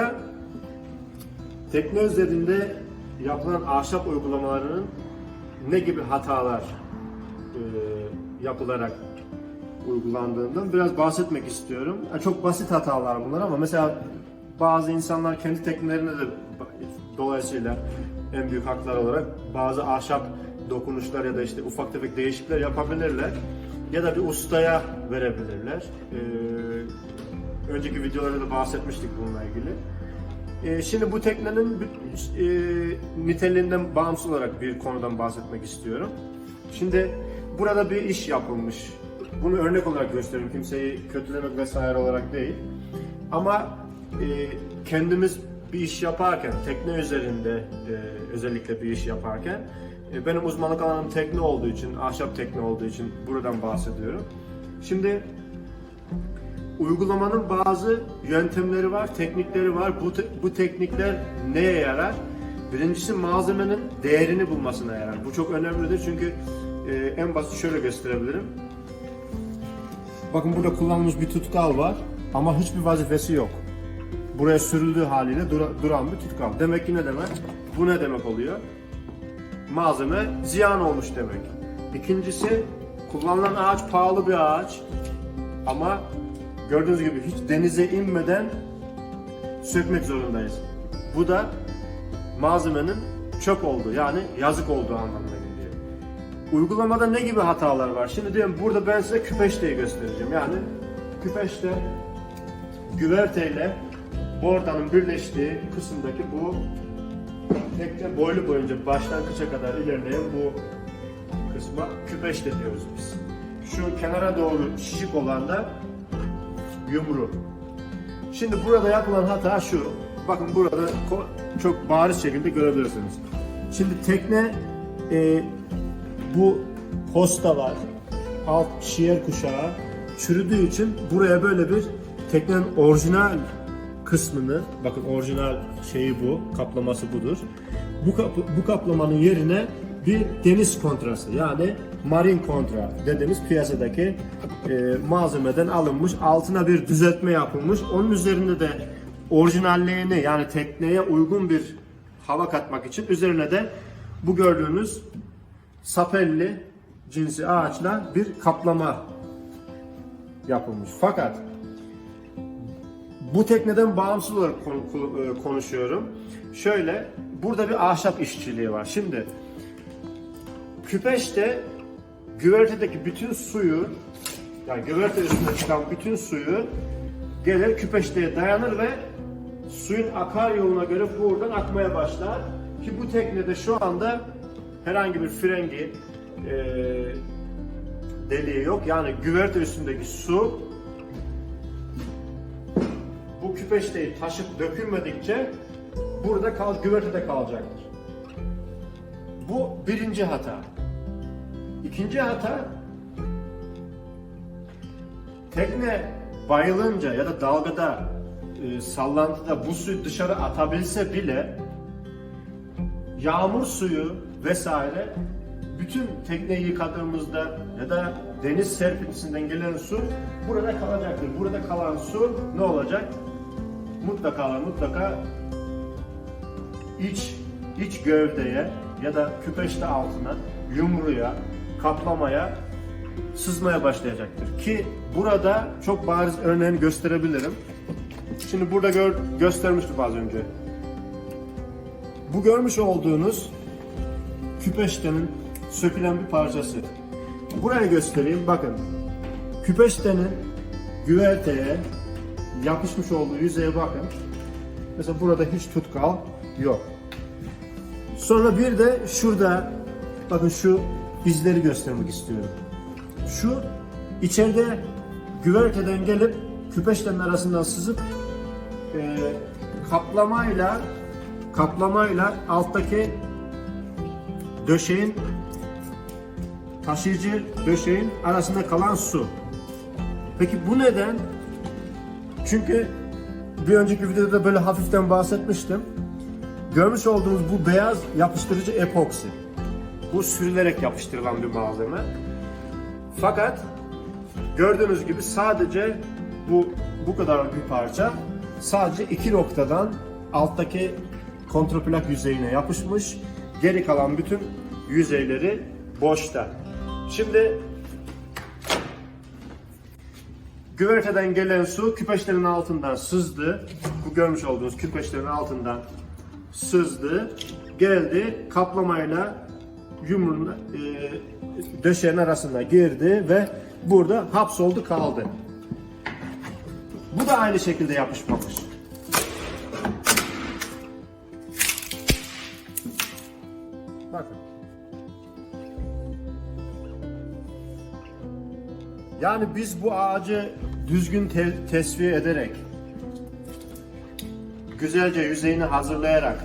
geldiniz. Bu videoda tekne üzerinde yapılan ahşap uygulamalarının ne gibi hatalar e, yapılarak uygulandığından biraz bahsetmek istiyorum. Yani çok basit hatalar bunlar ama mesela bazı insanlar kendi teknelerine de dolayısıyla en büyük haklar olarak bazı ahşap dokunuşlar ya da işte ufak tefek değişiklikler yapabilirler ya da bir ustaya verebilirler. Ee, önceki videolarda da bahsetmiştik bununla ilgili. Ee, şimdi bu teknenin e, niteliğinden bağımsız olarak bir konudan bahsetmek istiyorum. Şimdi burada bir iş yapılmış. Bunu örnek olarak gösteriyorum. Kimseyi kötülemek vesaire olarak değil. Ama e, kendimiz bir iş yaparken, tekne üzerinde e, özellikle bir iş yaparken e, benim uzmanlık alanım tekne olduğu için, ahşap tekne olduğu için buradan bahsediyorum. Şimdi uygulamanın bazı yöntemleri var, teknikleri var. Bu, te- bu teknikler neye yarar? Birincisi malzemenin değerini bulmasına yarar. Bu çok önemlidir çünkü e, en basit şöyle gösterebilirim. Bakın burada kullanılmış bir tutkal var ama hiçbir vazifesi yok. Buraya sürüldüğü haliyle dura- duran bir tutkal. Demek ki ne demek? Bu ne demek oluyor? Malzeme ziyan olmuş demek. İkincisi kullanılan ağaç pahalı bir ağaç ama gördüğünüz gibi hiç denize inmeden sökmek zorundayız. Bu da malzemenin çöp olduğu yani yazık olduğu anlamına geliyor. Uygulamada ne gibi hatalar var? Şimdi diyelim burada ben size küpeşteyi göstereceğim. Yani küpeşte güverteyle bordanın birleştiği kısımdaki bu tekne boylu boyunca baştan kıça kadar ilerleyen bu kısma küpeşte diyoruz biz. Şu kenara doğru şişik olan da yumru. Şimdi burada yapılan hata şu. Bakın burada çok bariz şekilde görebilirsiniz. Şimdi tekne e, bu posta var. Alt şiyer kuşağı çürüdüğü için buraya böyle bir teknenin orijinal kısmını bakın orijinal şeyi bu, kaplaması budur. Bu, kap- bu kaplamanın yerine bir deniz kontrası yani marin kontra dediğimiz piyasadaki e, malzemeden alınmış altına bir düzeltme yapılmış onun üzerinde de orijinalliğini yani tekneye uygun bir hava katmak için üzerine de bu gördüğünüz sapelli cinsi ağaçla bir kaplama yapılmış. Fakat bu tekneden bağımsız olarak e, konuşuyorum. Şöyle, burada bir ahşap işçiliği var. Şimdi küpeşte güvertedeki bütün suyu, yani güverte üstüne çıkan bütün suyu gelir küpeşteye dayanır ve suyun akar yoluna göre buradan akmaya başlar. Ki bu teknede şu anda herhangi bir frengi e, deliği yok. Yani güverte üstündeki su bu küpeşteyi taşıp dökülmedikçe burada kal, güvertede kalacaktır. Bu birinci hata. İkinci hata tekne bayılınca ya da dalgada e, sallantıda bu suyu dışarı atabilse bile yağmur suyu vesaire bütün tekneyi yıkadığımızda ya da deniz serpintisinden gelen su burada kalacaktır. Burada kalan su ne olacak? Mutlaka mutlaka iç iç gövdeye ya da küpeşte altına, yumruya, kaplamaya sızmaya başlayacaktır. Ki burada çok bariz örneğini gösterebilirim. Şimdi burada gör, göstermiştim az önce. Bu görmüş olduğunuz küpeştenin sökülen bir parçası. Buraya göstereyim. Bakın. Küpeştenin güverteye yapışmış olduğu yüzeye bakın. Mesela burada hiç tutkal yok. Sonra bir de şurada bakın şu izleri göstermek istiyorum. Şu içeride güverteden gelip küpeştenin arasından sızıp e, kaplamayla kaplamayla alttaki döşeğin taşıyıcı döşeğin arasında kalan su. Peki bu neden? Çünkü bir önceki videoda böyle hafiften bahsetmiştim. Görmüş olduğunuz bu beyaz yapıştırıcı epoksi. Bu sürülerek yapıştırılan bir malzeme. Fakat gördüğünüz gibi sadece bu bu kadar bir parça sadece iki noktadan alttaki kontraplak yüzeyine yapışmış. Geri kalan bütün yüzeyleri boşta. Şimdi güverteden gelen su küpeşlerin altından sızdı. Bu görmüş olduğunuz küpeşlerin altından sızdı. Geldi kaplamayla yumruğun e, döşeğin arasına girdi ve burada hapsoldu kaldı. Bu da aynı şekilde yapışmamış. Bakın. Yani biz bu ağacı düzgün te- tesviye ederek, güzelce yüzeyini hazırlayarak,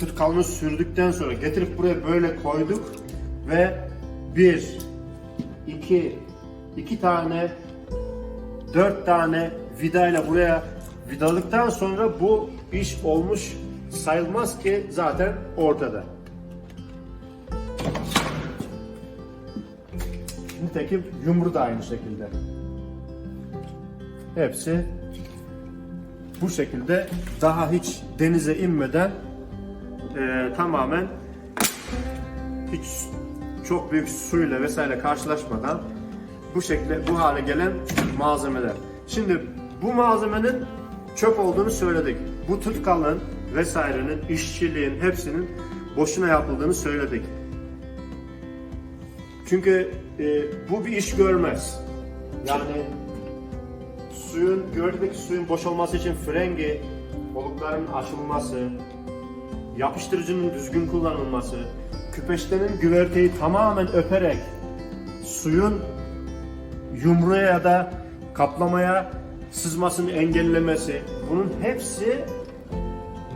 tutkalını sürdükten sonra getirip buraya böyle koyduk ve bir, iki, iki tane, dört tane vidayla buraya vidaladıktan sonra bu iş olmuş sayılmaz ki zaten ortada. Nitekim yumru da aynı şekilde. Hepsi bu şekilde daha hiç denize inmeden eee, tamamen hiç çok büyük suyla vesaire karşılaşmadan bu şekilde bu hale gelen malzemeler. Şimdi bu malzemenin çöp olduğunu söyledik. Bu tutkalın vesairenin, işçiliğin hepsinin boşuna yapıldığını söyledik. Çünkü e, bu bir iş görmez. Yani suyun, gördüğünüz suyun boşalması için frengi, olukların aşılması, yapıştırıcının düzgün kullanılması, küpeştenin güverteyi tamamen öperek suyun yumruya ya da kaplamaya sızmasını engellemesi, bunun hepsi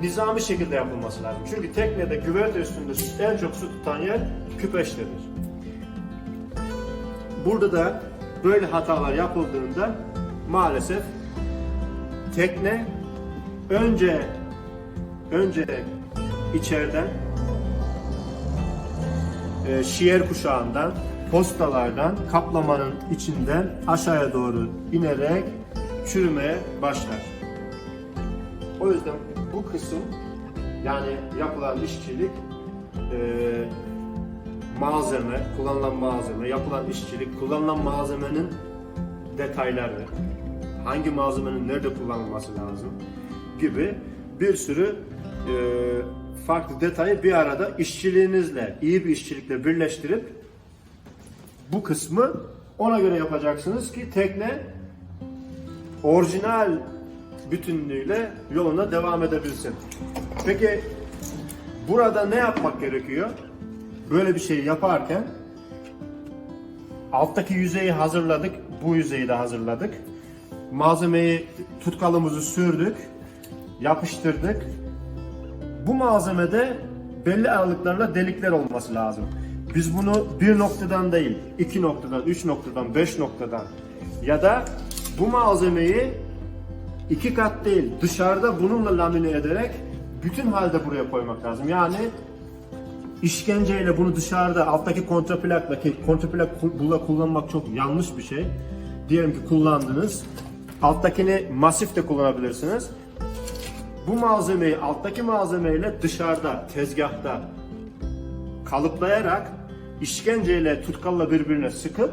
nizami şekilde yapılması lazım. Çünkü teknede güverte üstünde en çok su tutan yer küpeştedir. Burada da böyle hatalar yapıldığında maalesef tekne önce önce içeriden e, şiyer kuşağından, postalardan, kaplamanın içinden aşağıya doğru inerek çürümeye başlar. O yüzden bu kısım yani yapılan işçilik e, malzeme, kullanılan malzeme, yapılan işçilik, kullanılan malzemenin detayları, hangi malzemenin nerede kullanılması lazım gibi bir sürü e, farklı detayı bir arada işçiliğinizle, iyi bir işçilikle birleştirip bu kısmı ona göre yapacaksınız ki tekne orijinal bütünlüğüyle yoluna devam edebilsin. Peki burada ne yapmak gerekiyor? Böyle bir şey yaparken alttaki yüzeyi hazırladık, bu yüzeyi de hazırladık. Malzemeyi tutkalımızı sürdük, yapıştırdık. Bu malzemede belli aralıklarla delikler olması lazım. Biz bunu bir noktadan değil, iki noktadan, üç noktadan, beş noktadan ya da bu malzemeyi iki kat değil dışarıda bununla lamine ederek bütün halde buraya koymak lazım. Yani işkenceyle bunu dışarıda alttaki kontraplakla ki kontraplak kullanmak çok yanlış bir şey. Diyelim ki kullandınız. Alttakini masif de kullanabilirsiniz. Bu malzemeyi alttaki malzemeyle dışarıda tezgahta kalıplayarak işkenceyle tutkalla birbirine sıkıp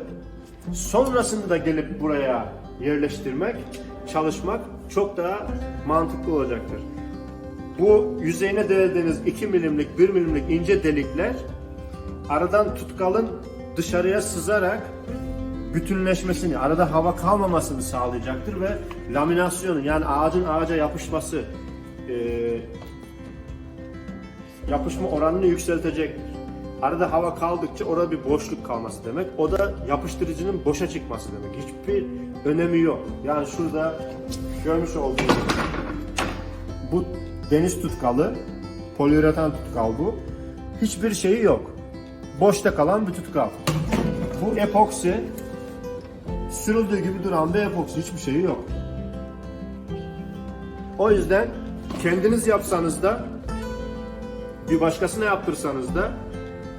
sonrasında da gelip buraya yerleştirmek, çalışmak çok daha mantıklı olacaktır. Bu yüzeyine deldiğiniz 2 milimlik, 1 milimlik ince delikler aradan tutkalın dışarıya sızarak bütünleşmesini, arada hava kalmamasını sağlayacaktır ve laminasyonu yani ağacın ağaca yapışması e, yapışma oranını yükseltecektir. Arada hava kaldıkça orada bir boşluk kalması demek. O da yapıştırıcının boşa çıkması demek. Hiçbir önemi yok. Yani şurada görmüş olduğunuz bu deniz tutkalı, poliüretan tutkal bu. Hiçbir şeyi yok. Boşta kalan bir tutkal. Bu epoksi sürüldüğü gibi duran bir epoksi hiçbir şeyi yok. O yüzden kendiniz yapsanız da bir başkasına yaptırsanız da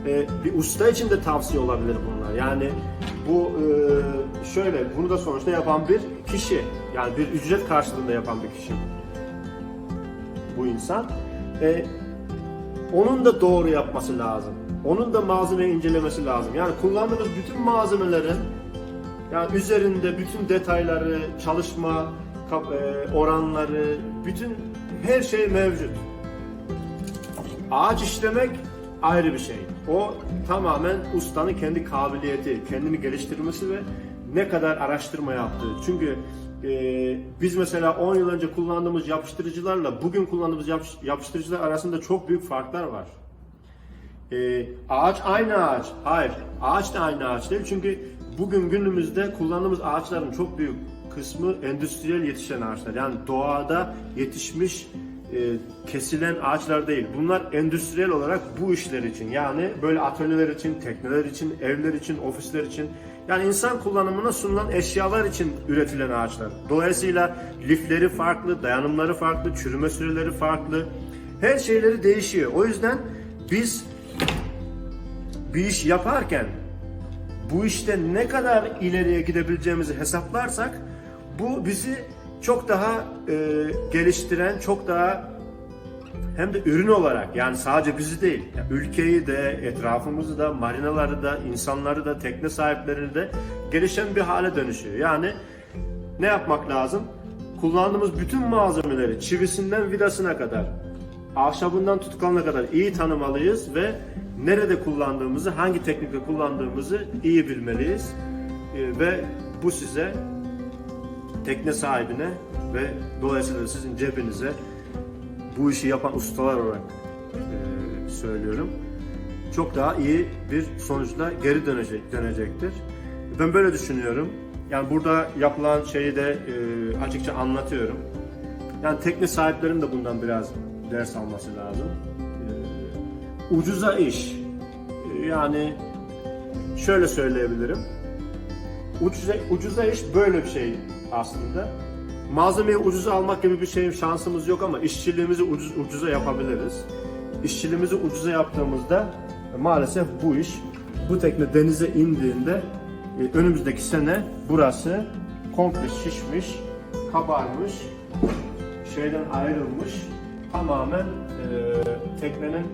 e, bir usta için de tavsiye olabilir bunlar. Yani bu e, şöyle bunu da sonuçta yapan bir kişi. Yani bir ücret karşılığında yapan bir kişi bu insan. E, onun da doğru yapması lazım. Onun da malzemeyi incelemesi lazım. Yani kullandığımız bütün malzemelerin yani üzerinde bütün detayları, çalışma e, oranları, bütün her şey mevcut. Ağaç işlemek ayrı bir şey. O tamamen ustanın kendi kabiliyeti, kendini geliştirmesi ve ne kadar araştırma yaptığı. Çünkü e, biz mesela 10 yıl önce kullandığımız yapıştırıcılarla bugün kullandığımız yapış- yapıştırıcılar arasında çok büyük farklar var. E, ağaç aynı ağaç. Hayır, ağaç da aynı ağaç değil. Çünkü bugün günümüzde kullandığımız ağaçların çok büyük kısmı endüstriyel yetişen ağaçlar. Yani doğada yetişmiş e, kesilen ağaçlar değil. Bunlar endüstriyel olarak bu işler için yani böyle atölyeler için, tekneler için, evler için, ofisler için yani insan kullanımına sunulan eşyalar için üretilen ağaçlar. Dolayısıyla lifleri farklı, dayanımları farklı, çürüme süreleri farklı. Her şeyleri değişiyor. O yüzden biz bir iş yaparken bu işte ne kadar ileriye gidebileceğimizi hesaplarsak bu bizi çok daha e, geliştiren, çok daha hem de ürün olarak yani sadece bizi değil, ya ülkeyi de, etrafımızı da, marinaları da, insanları da, tekne sahiplerini de gelişen bir hale dönüşüyor. Yani ne yapmak lazım? Kullandığımız bütün malzemeleri çivisinden vidasına kadar, ahşabından tutkalına kadar iyi tanımalıyız ve nerede kullandığımızı, hangi teknikle kullandığımızı iyi bilmeliyiz. E, ve bu size tekne sahibine ve dolayısıyla sizin cebinize bu işi yapan ustalar olarak e, söylüyorum. Çok daha iyi bir sonuçla geri dönecek dönecektir. Ben böyle düşünüyorum. Yani burada yapılan şeyi de e, açıkça anlatıyorum. Yani tekne sahiplerinin de bundan biraz ders alması lazım. E, ucuza iş. E, yani şöyle söyleyebilirim. Ucuza, ucuza iş böyle bir şey aslında. Malzemeyi ucuza almak gibi bir şey şansımız yok ama işçiliğimizi ucuz, ucuza yapabiliriz. İşçiliğimizi ucuza yaptığımızda maalesef bu iş bu tekne denize indiğinde e, önümüzdeki sene burası komple şişmiş, kabarmış, şeyden ayrılmış, tamamen e, teknenin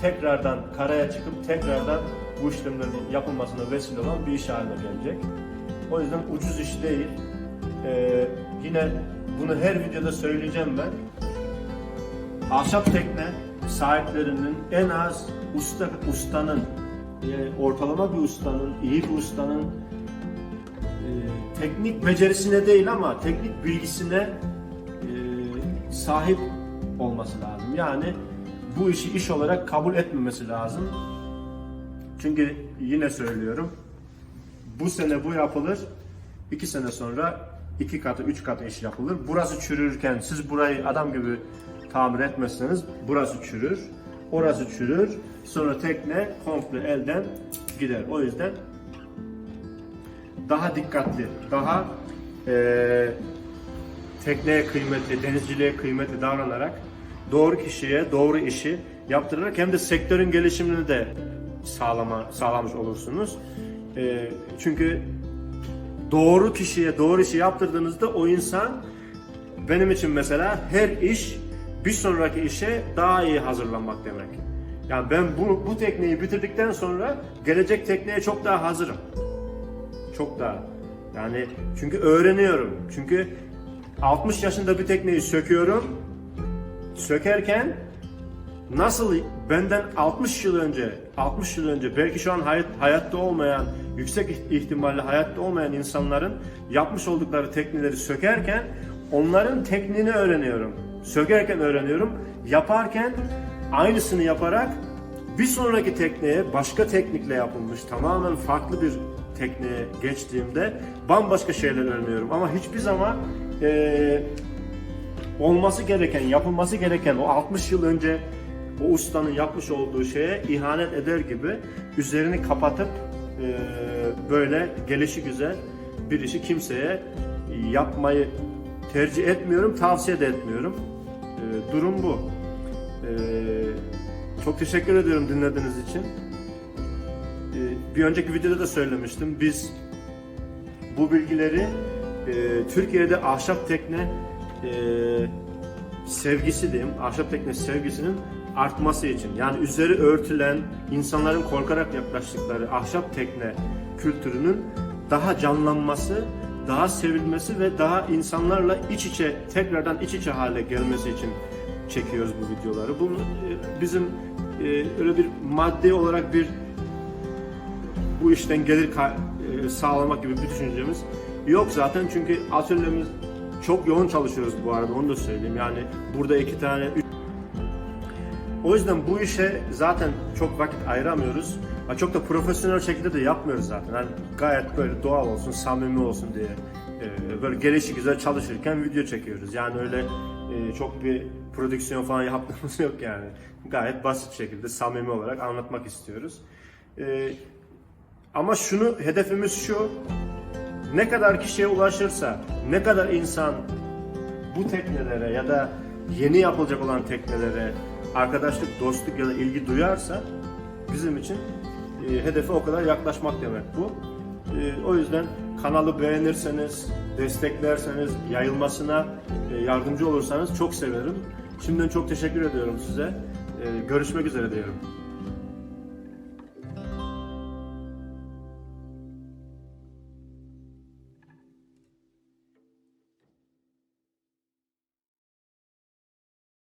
tekrardan karaya çıkıp tekrardan bu işlemlerin yapılmasına vesile olan bir iş haline gelecek. O yüzden ucuz iş değil. Ee, yine bunu her videoda söyleyeceğim ben. Ahşap tekne sahiplerinin en az usta ustanın yani ortalama bir ustanın, iyi bir ustanın e, teknik becerisine değil ama teknik bilgisine e, sahip olması lazım. Yani bu işi iş olarak kabul etmemesi lazım. Çünkü yine söylüyorum, bu sene bu yapılır, iki sene sonra iki katı, üç katı iş yapılır. Burası çürürken siz burayı adam gibi tamir etmezseniz burası çürür, orası çürür, sonra tekne komple elden gider. O yüzden daha dikkatli, daha eee tekneye kıymetli, denizciliğe kıymetli davranarak doğru kişiye doğru işi yaptırarak hem de sektörün gelişimini de sağlama, sağlamış olursunuz. Ee, çünkü doğru kişiye doğru işi yaptırdığınızda o insan benim için mesela her iş bir sonraki işe daha iyi hazırlanmak demek. Yani ben bu, bu tekneyi bitirdikten sonra gelecek tekneye çok daha hazırım. Çok daha. Yani çünkü öğreniyorum. Çünkü 60 yaşında bir tekneyi söküyorum. Sökerken nasıl benden 60 yıl önce, 60 yıl önce belki şu an hayat, hayatta olmayan, yüksek ihtimalle hayatta olmayan insanların yapmış oldukları tekneleri sökerken onların tekniğini öğreniyorum. Sökerken öğreniyorum. Yaparken aynısını yaparak bir sonraki tekneye başka teknikle yapılmış tamamen farklı bir tekneye geçtiğimde bambaşka şeyler öğreniyorum. Ama hiçbir zaman eee olması gereken, yapılması gereken o 60 yıl önce o ustanın yapmış olduğu şeye ihanet eder gibi üzerini kapatıp e, böyle gelişi güzel bir işi kimseye yapmayı tercih etmiyorum, tavsiye de etmiyorum. E, durum bu. E, çok teşekkür ediyorum dinlediğiniz için. Bir önceki videoda da söylemiştim. Biz bu bilgileri e, Türkiye'de ahşap tekne e, sevgisi diyeyim, ahşap tekne sevgisinin artması için yani üzeri örtülen insanların korkarak yaklaştıkları ahşap tekne kültürünün daha canlanması, daha sevilmesi ve daha insanlarla iç içe tekrardan iç içe hale gelmesi için çekiyoruz bu videoları. Bu e, bizim e, öyle bir maddi olarak bir bu işten gelir e, sağlamak gibi bir düşüncemiz yok zaten çünkü atölyemiz çok yoğun çalışıyoruz bu arada onu da söyleyeyim yani burada iki tane üç... o yüzden bu işe zaten çok vakit ayıramıyoruz çok da profesyonel şekilde de yapmıyoruz zaten yani gayet böyle doğal olsun samimi olsun diye e, böyle gelişi güzel çalışırken video çekiyoruz yani öyle e, çok bir prodüksiyon falan yaptığımız yok yani gayet basit şekilde samimi olarak anlatmak istiyoruz. E, ama şunu hedefimiz şu. Ne kadar kişiye ulaşırsa, ne kadar insan bu teknelere ya da yeni yapılacak olan teknelere arkadaşlık, dostluk ya da ilgi duyarsa bizim için e, hedefe o kadar yaklaşmak demek bu. E, o yüzden kanalı beğenirseniz, desteklerseniz, yayılmasına e, yardımcı olursanız çok sevinirim. Şimdiden çok teşekkür ediyorum size. E, görüşmek üzere diyorum.